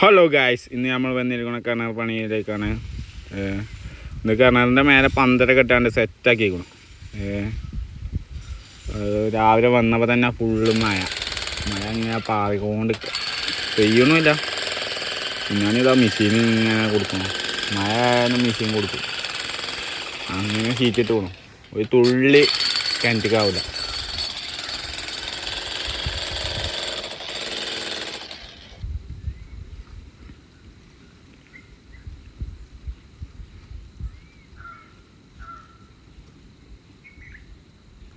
Hello guys ഇന്ന് നമ്മൾ വന്നിരിക്കുന്ന കിണർ പണിയിലേക്കാണ്. ഇന്ന് കിണറിന്റെ മേലെ പന്തര കെട്ടാണ്ട് സെറ്റാക്കിക്കണം രാവിലെ വന്നപ്പോൾ തന്നെ ഫുള്ള് മഴ. മഴ ഇങ്ങനെ പാറിക്കൊണ്ട് പെയ്യൊന്നുമില്ല. ഞാനിതാ മെഷീൻ ഇങ്ങനെ കൊടുക്കണം മഴ ആയാലും മെഷീൻ കൊടുക്കും. അങ്ങനെ ഹീറ്റിട്ട് പോകണം ഒരു തുള്ളി കിണറ്റിക്കാവില്ല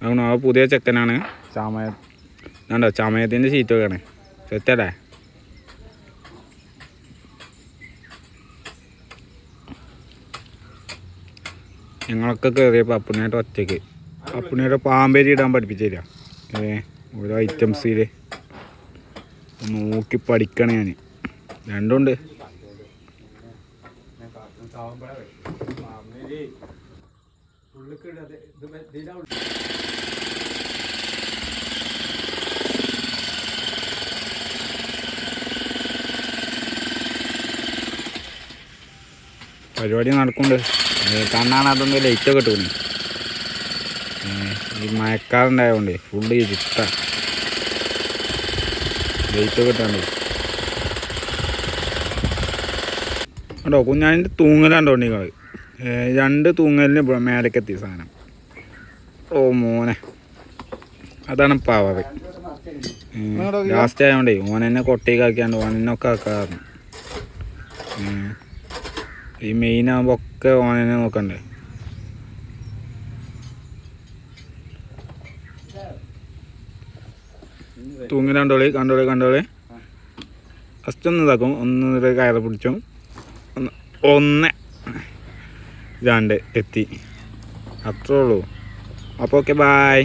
അതുകൊണ്ട് ആ പുതിയ ചെക്കനാണ്. ചാമയ. കണ്ടോ ചമയത്തിന്റെ ഷീറ്റ് വെക്കണേ. സെറ്റല്ലേ? ഞങ്ങളൊക്കെ കയറിയപ്പോൾ അപ്പുണ്ണിയായിട്ട് ഒറ്റയ്ക്ക്. അപ്പുണ്ണിയുടെ പാമ്പേരി ഇടാൻ പഠിപ്പിച്ചു തരാം. ഏ ഓരോ ഐറ്റംസിൽ നോക്കി പഠിക്കണേ ഞാൻ രണ്ടുണ്ട്. പരിപാടി നടക്കുന്നുണ്ട്. കണ്ണാണ് അതൊന്ന് ലൈറ്റൊക്കെ ഇട്ടു ഈ മഴക്കാറുണ്ടായതുകൊണ്ട് ഫുള്ള് ഈ ചിട്ട ലൈറ്റൊക്കെ ഇട്ടാണ്ട്. കേട്ടോ കുഞ്ഞാന്റെ തൂങ്ങലാണ്ടോ നിങ്ങൾ രണ്ട് തൂങ്ങലിന് മേലക്കെത്തി മേലേക്ക് സാധനം. ഓ മോനെ. അതാണ് പവർ ലാസ്റ്റ് ആയതുകൊണ്ടേ ഓനെന്നെ കൊട്ടേക്ക് ആക്കിയാണ്ട് ഓനെന്നൊക്കെ ആക്കാറുണ്ട്. ഈ മെയിൻ ആകുമ്പോൾ ഒക്കെ ഓനെന്നെ നോക്കണ്ടേ? തൂങ്ങി കണ്ടോളി കണ്ടോളി കണ്ടോളി. ഫസ്റ്റ് ഒന്ന് ഇതാക്കും. ഒന്ന് കയറി ഒന്ന് ഒന്ന്. രണ്ട് എത്തി. അത്രേ ഉള്ളൂ. അപ്പോൾ ഓക്കെ ബായ്